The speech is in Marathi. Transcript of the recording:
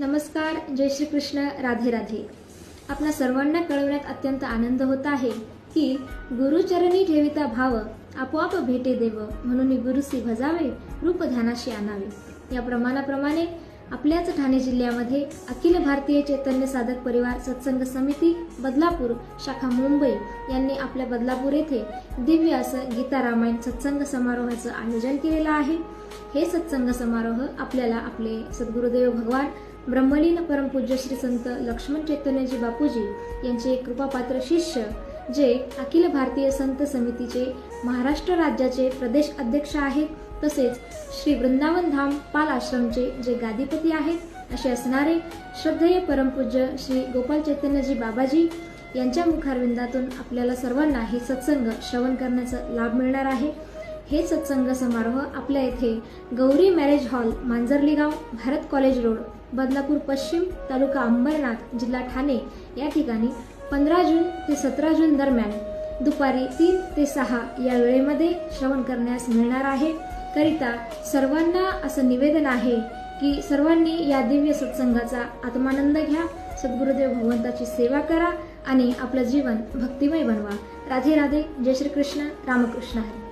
नमस्कार जय श्री कृष्ण राधे राधे. आपल्या सर्वांना कळवण्यात अत्यंत आनंद होत आहे की गुरुचरणी ठेविता भाव आपोआप भेटे देव म्हणून गुरुसी भजावे रूप ध्यानाशी आणावे. या प्रमाणाप्रमाणे आपल्याच ठाणे जिल्ह्यामध्ये अखिल भारतीय चैतन्य साधक परिवार सत्संग समिती बदलापूर शाखा मुंबई यांनी आपल्या बदलापूर येथे दिव्य असं गीता रामायण सत्संग समारोहाचं आयोजन केलेलं आहे. हे सत्संग समारोह आपल्याला आपले सद्गुरुदेव भगवान ब्रह्मलीन परमपूज्य श्री संत लक्ष्मण चैतन्यजी बापूजी यांचे कृपापात्र शिष्य जे अखिल भारतीय संत समितीचे महाराष्ट्र राज्याचे प्रदेश अध्यक्ष आहेत तसेच श्री वृंदावन धाम पाल आश्रमचे जे गादीपती आहेत असे असणारे श्रद्धेय परमपूज्य श्री गोपाल चैतन्यजी बाबाजी यांच्या मुखारविंदातून आपल्याला सर्वांना हे सत्संग श्रवण करण्याचा लाभ मिळणार आहे. हे सत्संग समारोह आपल्या येथे गौरी मॅरेज हॉल मांजर्ली गाव भारत कॉलेज रोड बदलापूर पश्चिम तालुका अंबरनाथ जिल्हा ठाणे या ठिकाणी पंधरा जून ते सतरा जून दरम्यान दुपारी तीन ते सहा या वेळेमध्ये श्रवण करण्यास मिळणार आहे. करिता सर्वांना असं निवेदन आहे की सर्वांनी या दिव्य सत्संगाचा आत्मानंद घ्या सद्गुरुदेव भगवंताची सेवा करा आणि आपलं जीवन भक्तिमय बनवा. राधे राधे जय श्री कृष्ण रामकृष्ण हरी.